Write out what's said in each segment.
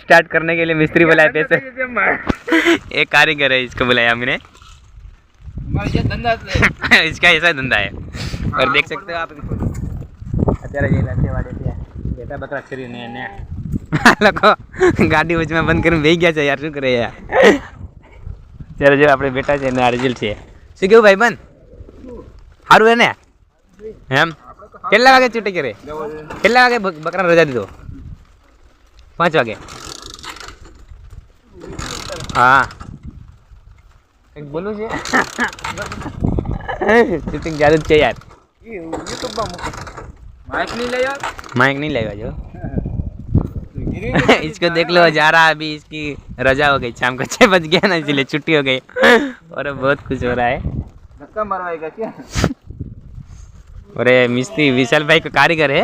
Start करने के लिए मिस्त्री बुलाए पैसे एक कारीगर है इसको बुलाया हमने મારે જે ધંધા છે इसका ऐसा धंधा है और देख सकते हो आप इनको અત્યારે જે રસેવાડે છે બેટા બકરા કરીને એને આ લોકો ગાડી વચમાં બંધ કરીને બેસી ગયા છે યાર શું કરે યાર ત્યારે જો આપણે બેટા છે એને આ રિઝલ્ટ છે શું કેવું ભાઈ બંધ સારું હે ને એમ કેટલા વાગે છૂટી કરે કેટલા વાગે બક- બકરાને રજા દીધો પાંચ વાગે હા એક બોલું છે શૂટિંગ ચાલુ चाहिए यार ये तो મૂકો माइक नहीं ले यार। माइक नहीं લઈ આવ્યો इसको देख लो जा रहा अभी इसकी रजा हो गई। शाम को छह बज गया ना इसलिए छुट्टी हो गई। और बहुत कुछ हो रहा है। धक्का मरवाएगा क्या? अरे मिस्त्री विशाल भाई का कारीगर है।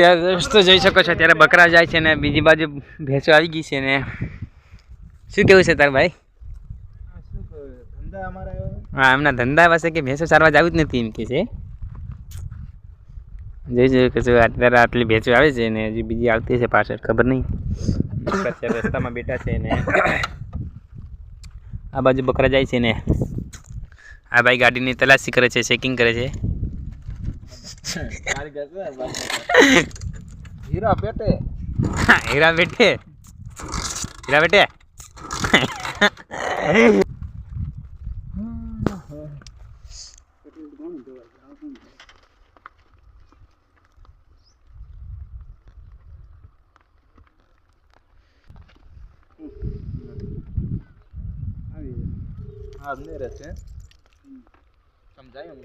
ત્યારે રસ્તો જઈ શકો છો ત્યારે બકરા જાય છે ને બીજી બાજુ ભેંસો આવી ગઈ છે ને. શું કેવું છે તાર ભાઈ? હા, એમના ધંધા પાસે કે ભેંસો સારવા જવું જ નથી એમ કે છે. જોઈ જોઈ કે અત્યારે આટલી ભેંસો આવે છે ને, હજી બીજી આવતી છે પાછળ, ખબર નહીં. રસ્તામાં બેઠા છે ને. આ બાજુ બકરા જાય છે ને. આ ભાઈ ગાડીની તલાશી કરે છે ચેકિંગ કરે છે. हीरा बेटे। हाँ, हीरा बेटे। हीरा बेटे। हाँ नहीं रहते समझाए हम